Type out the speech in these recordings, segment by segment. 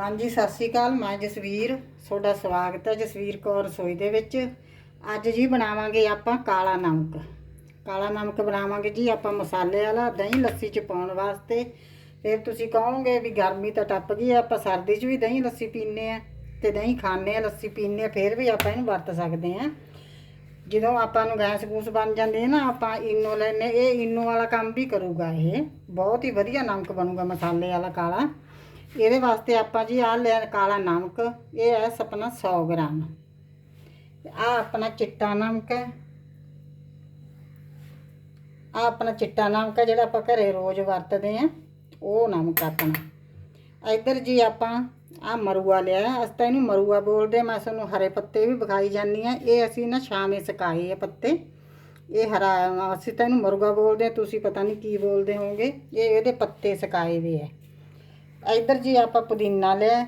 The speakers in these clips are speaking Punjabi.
ਹਾਂਜੀ ਸਤਿ ਸ਼੍ਰੀ ਅਕਾਲ। ਮੈਂ ਜਸਵੀਰ ਤੁਹਾਡਾ ਸਵਾਗਤ ਹੈ ਜਸਵੀਰ ਕੌਰ ਰਸੋਈ ਦੇ ਵਿੱਚ। ਅੱਜ ਜੀ ਬਣਾਵਾਂਗੇ ਆਪਾਂ ਕਾਲਾ ਨਮਕ। ਕਾਲਾ ਨਮਕ ਬਣਾਵਾਂਗੇ ਜੀ ਆਪਾਂ ਮਸਾਲੇ ਵਾਲਾ ਦਹੀਂ ਲੱਸੀ ਚ ਪਾਉਣ ਵਾਸਤੇ। ਫਿਰ ਤੁਸੀਂ ਕਹੋਗੇ ਵੀ ਗਰਮੀ ਤਾਂ ਟੱਪ ਗਈ ਆ, ਆਪਾਂ ਸਰਦੀ 'ਚ ਵੀ ਦਹੀਂ ਲੱਸੀ ਪੀਂਦੇ ਆ ਤੇ ਦਹੀਂ ਖਾਂਦੇ ਆ ਲੱਸੀ ਪੀਂਦੇ ਆ ਫਿਰ ਵੀ ਆਪਾਂ ਇਹਨੂੰ ਵਰਤ ਸਕਦੇ ਆ। ਜਦੋਂ ਆਪਾਂ ਨੂੰ ਗੈਸ ਗੂਸ ਬਣ ਜਾਂਦੀ ਹੈ ਨਾ ਆਪਾਂ ਇਨੋ ਲੈਨੇ ਇਹ ਇਨੋ ਵਾਲਾ ਕੰਮ ਵੀ ਕਰੂਗਾ ਇਹ। ਬਹੁਤ ਹੀ ਵਧੀਆ ਨਮਕ ਬਣੂਗਾ ਮਸਾਲੇ ਵਾਲਾ ਕਾਲਾ। ਇਹਦੇ ਵਾਸਤੇ ਆਪਾਂ ਜੀ ਆਹ ਲਿਆ ਕਾਲਾ ਨਮਕ, ਇਹ ਹੈ ਸਪਨਾ 100 ਗ੍ਰਾਮ। ਆ ਆਪਣਾ ਚਿੱਟਾ ਨਮਕ ਹੈ। ਆ ਆਪਣਾ ਚਿੱਟਾ ਨਮਕ ਹੈ ਜਿਹੜਾ ਆਪਾਂ ਘਰੇ ਰੋਜ਼ ਵਰਤਦੇ ਆ ਉਹ ਨਮਕ ਆਪਣਾ। ਇੱਧਰ ਜੀ ਆਪਾਂ ਆ ਮਰੂਆ ਲਿਆ ਅਸੀਂ ਤਾਂ ਇਹਨੂੰ ਮਰੂਆ ਬੋਲਦੇ ਹਾਂ। ਮੈਂ ਤੁਹਾਨੂੰ ਹਰੇ ਪੱਤੇ ਵੀ ਵਿਖਾਈ ਜਾਂਦੀ ਆ ਇਹ ਅਸੀਂ ਨਾ ਸ਼ਾਮੇ ਸੁਕਾਏ ਆ ਪੱਤੇ। ਇਹ ਹਰਾ, ਅਸੀਂ ਤਾਂ ਇਹਨੂੰ ਮਰੂਆ ਬੋਲਦੇ ਹਾਂ, ਤੁਸੀਂ ਪਤਾ ਨਹੀਂ ਕੀ ਬੋਲਦੇ ਹੋਵੋਗੇ। ਇਹ ਇਹਦੇ ਪੱਤੇ ਸੁਕਾਏ ਵੇ ਆ। ਇੱਧਰ ਜੀ ਆਪਾਂ ਪੁਦੀਨਾ ਲਿਆ।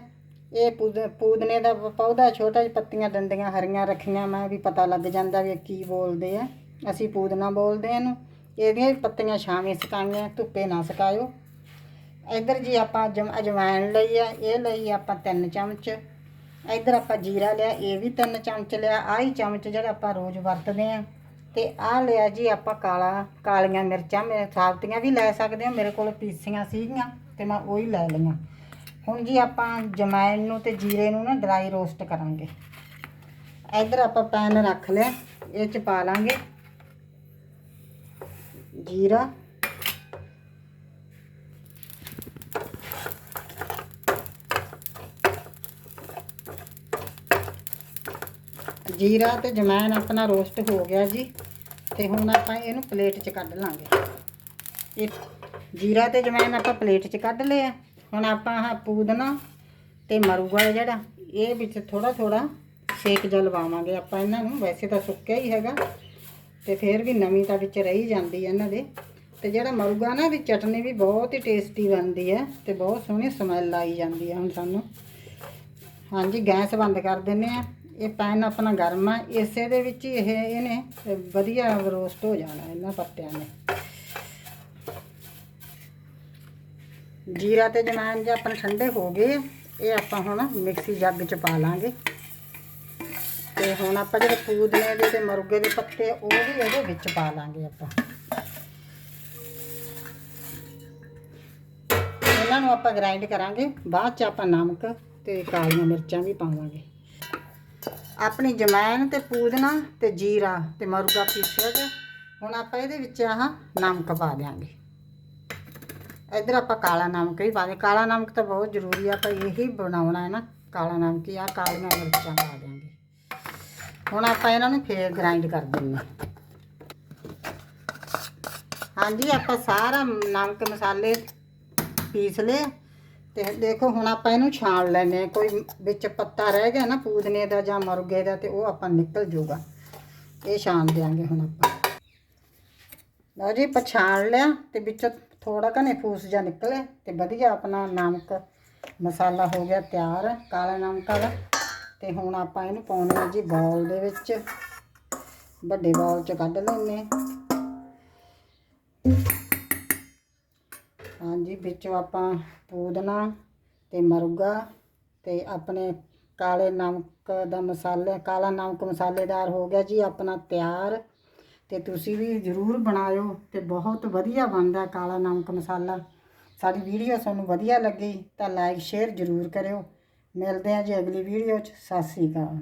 ਇਹ ਪੁਦ- ਪੂਦਨੇ ਦਾ ਪੌਦਾ ਛੋਟਾ ਜਿਹਾ ਪੱਤੀਆਂ ਡੰਡੀਆਂ ਹਰੀਆਂ ਰੱਖੀਆਂ। ਮੈਂ ਵੀ ਪਤਾ ਲੱਗ ਜਾਂਦਾ ਵੀ ਕੀ ਬੋਲਦੇ ਆ। ਅਸੀਂ ਪੂਦਨਾ ਬੋਲਦੇ ਆ ਇਹਨੂੰ। ਇਹਦੀਆਂ ਵੀ ਪੱਤੀਆਂ ਛਾਵੇਂ ਸੁਕਾਈਆਂ, ਧੁੱਪੇ ਨਾ ਸੁਕਾਇਓ। ਇੱਧਰ ਜੀ ਆਪਾਂ ਅਜਮ ਅਜਵਾਇਣ ਲਈ ਆ। ਇਹ ਲਈ ਆਪਾਂ 3 ਚਮਚ। ਇੱਧਰ ਆਪਾਂ ਜੀਰਾ ਲਿਆ, ਇਹ ਵੀ 3 ਚਮਚ ਲਿਆ। ਆਹ ਹੀ ਚਮਚ ਜਿਹੜਾ ਆਪਾਂ ਰੋਜ਼ ਵਰਤਦੇ ਆ। ਤੇ ਆਹ ਲਿਆ ਜੀ ਆਪਾਂ ਕਾਲਾ, ਕਾਲੀਆਂ ਮਿਰਚਾਂ। ਮੇਰੇ ਸਾਬਤੀਆਂ ਵੀ ਲੈ ਸਕਦੇ ਹੋ ਮੇਰੇ ਕੋਲ ਪੀਸੀਆਂ ਸੀਗੀਆਂ। ਤੇ ਮੈਂ ਉਹੀ ਲੈ ਲਈਆਂ। ਹੁਣ ਜੀ ਆਪਾਂ ਜਮੈਣ ਨੂੰ ਤੇ ਜੀਰੇ ਨੂੰ ਨਾ ਡਰਾਈ ਰੋਸਟ ਕਰਾਂਗੇ। ਇੱਧਰ ਆਪਾਂ ਪੈਨ ਰੱਖ ਲਿਆ, ਇਹ ਚ ਪਾ ਲਾਂਗੇ। ਜੀਰਾ। ਜੀਰਾ ਤੇ ਜਮੈਣ ਆਪਣਾ ਰੋਸਟ ਹੋ ਗਿਆ ਜੀ। ਤੇ ਹੁਣ ਆਪਾਂ ਇਹਨੂੰ ਪਲੇਟ 'ਚ ਕੱਢ ਲਾਂਗੇ। ਇਹ ਜੀਰਾ ਤੇ ਜਮੈਣ ਆਪਾਂ ਪਲੇਟ 'ਚ ਕੱਢ ਲਿਆ। ਹੁਣ ਆਪਾਂ ਆਹ ਪੂਦਨਾ ਤੇ ਮਰੂਗਾ ਜਿਹੜਾ, ਇਹ ਵਿੱਚ ਥੋੜਾ ਥੋੜਾ ਸੇਕ ਜਲ ਲਵਾਵਾਂਗੇ ਆਪਾਂ ਇਹਨਾਂ ਨੂੰ। ਵੈਸੇ ਤਾਂ ਸੁੱਕਿਆ ਹੀ ਹੈਗਾ ਤੇ ਫਿਰ ਵੀ ਨਵੀਂ ਤਾਂ ਵਿੱਚ ਰਹੀ ਜਾਂਦੀ ਹੈ ਇਹਨਾਂ ਦੇ। ਤੇ ਜਿਹੜਾ ਮਰੂਗਾ ਨਾ ਦੀ ਚਟਨੀ ਵੀ ਬਹੁਤ ਹੀ ਟੇਸਟੀ ਬਣਦੀ ਹੈ ਤੇ ਬਹੁਤ ਸੋਹਣੀ ਸਮੈਲ ਆਈ ਜਾਂਦੀ ਹੈ ਹੁਣ ਸਾਨੂੰ। ਹਾਂਜੀ, ਗੈਸ ਬੰਦ ਕਰ ਦਿੰਨੇ ਆ। ਇਹ ਪੈਨ ਆਪਣਾ ਗਰਮ ਆ। ਇਸੇ ਦੇ ਵਿੱਚ ਹੀ ਇਹ, ਇਹਨੇ ਵਧੀਆ ਰੋਸਟ ਹੋ ਜਾਣਾ ਇਹਨਾਂ ਪੱਤਿਆਂ ਨੇ। ਜੀਰਾ ਤੇ ਜਮੈਨ ਜੇ ਆਪਣੇ ਠੰਡੇ ਹੋ ਗਏ, ਇਹ ਆਪਾਂ ਹੁਣ ਮਿਕਸੀ ਜੱਗ ਚ ਪਾ ਲਾਂਗੇ। ਤੇ ਹੁਣ ਆਪਾਂ ਜਿਹੜੇ ਪੂਦਨੇ ਦੇ ਤੇ ਮੁਰਗੇ ਦੇ ਪੱਤੇ, ਉਹ ਵੀ ਇਹਦੇ ਵਿੱਚ ਪਾ ਲਾਂਗੇ ਆਪਾਂ। ਇਹਨਾਂ ਨੂੰ ਆਪਾਂ ਗ੍ਰਾਈਂਡ ਕਰਾਂਗੇ, ਬਾਅਦ ਚ ਆਪਾਂ ਨਮਕ ਤੇ ਕਾਲੀਆਂ ਮਿਰਚਾਂ ਵੀ ਪਾਵਾਂਗੇ। ਆਪਣੀ ਜਮੈਨ ਤੇ ਪੂਦਨਾ ਤੇ ਜੀਰਾ ਤੇ ਮੁਰਗਾ ਪੀਸਿਆ ਗਿਆ ਹੁਣ ਆਪਾਂ ਇਹਦੇ ਵਿੱਚ ਆਹ ਨਮਕ ਪਾ ਦਿਆਂਗੇ। ਇੱਧਰ ਆਪਾਂ ਕਾਲਾ ਨਮਕ ਵੀ ਪਾ ਦੇ। ਕਾਲਾ ਨਮਕ ਤਾਂ ਬਹੁਤ ਜ਼ਰੂਰੀ ਆ, ਆਪਾਂ ਇਹੀ ਬਣਾਉਣਾ ਹੈ ਨਾ, ਕਾਲਾ ਨਮਕ ਹੀ ਆ, ਕਾਲੀਆਂ ਮਿਰਚਾਂ ਪਾ ਦਿਆਂਗੇ। ਹੁਣ ਆਪਾਂ ਇਹਨਾਂ ਨੂੰ ਫੇਰ ਗ੍ਰਾਈਂਡ ਕਰ ਦਿੰਦੇ ਹਾਂ। ਹਾਂਜੀ, ਆਪਾਂ ਸਾਰਾ ਨਮਕ ਮਸਾਲੇ ਪੀਸ ਲਏ। ਤੇ ਦੇਖੋ, ਹੁਣ ਆਪਾਂ ਇਹਨੂੰ ਛਾਣ ਲੈਨੇ ਆ ਕੋਈ ਵਿੱਚ ਪੱਤਾ ਰਹਿ ਗਿਆ ਨਾ ਪੂਦਨੇ ਦਾ ਜਾਂ ਮੁਰਗੇ ਦਾ, ਤੇ ਉਹ ਆਪਾਂ ਨਿਕਲ ਜਾਊਗਾ। ਇਹ ਛਾਣ ਦਿਆਂਗੇ ਹੁਣ ਆਪਾਂ। ਲਓ ਜੀ ਪਛਾਣ ਲਿਆ ਤੇ ਵਿੱਚ ਥੋੜਾ ਕਨੇ ਫੂਸ ਜਾਂ ਨਿਕਲੇ ਤੇ ਵਧੀਆ ਆਪਣਾ ਨਮਕ ਮਸਾਲਾ ਹੋ ਗਿਆ ਤਿਆਰ, ਕਾਲਾ ਨਮਕ ਦਾ ਤੇ ਹੁਣ ਆਪਾਂ ਇਹਨੂੰ ਪਾਉਣੇ ਆ ਜੀ ਬੌਲ ਦੇ ਵਿੱਚ। ਵੱਡੇ ਬੌਲ ਚ ਕੱਢ ਲੈਨੇ ਹਾਂਜੀ, ਵਿੱਚੋਂ ਆਪਾਂ ਪੂਦਨਾ ਤੇ ਮਰੂਗਾ ਤੇ ਆਪਣੇ ਕਾਲੇ ਨਮਕ ਦਾ ਮਸਾਲਾ, ਕਾਲਾ ਨਮਕ ਮਸਾਲੇਦਾਰ ਹੋ ਗਿਆ ਜੀ ਆਪਣਾ ਤਿਆਰ। ਤੇ ਤੁਸੀਂ ਵੀ ਜ਼ਰੂਰ ਬਣਾਇਓ ਤੇ ਬਹੁਤ ਵਧੀਆ ਬਣਦਾ ਕਾਲਾ ਨਮਕ ਮਸਾਲਾ। ਸਾਡੀ ਵੀਡੀਓ ਤੁਹਾਨੂੰ ਵਧੀਆ ਲੱਗੀ ਤਾਂ ਲਾਈਕ ਸ਼ੇਅਰ ਜ਼ਰੂਰ ਕਰਿਓ। ਮਿਲਦੇ ਹਾਂ ਜੀ ਅਗਲੀ ਵੀਡੀਓ 'ਚ। ਸਤਿ ਸ੍ਰੀ ਅਕਾਲ।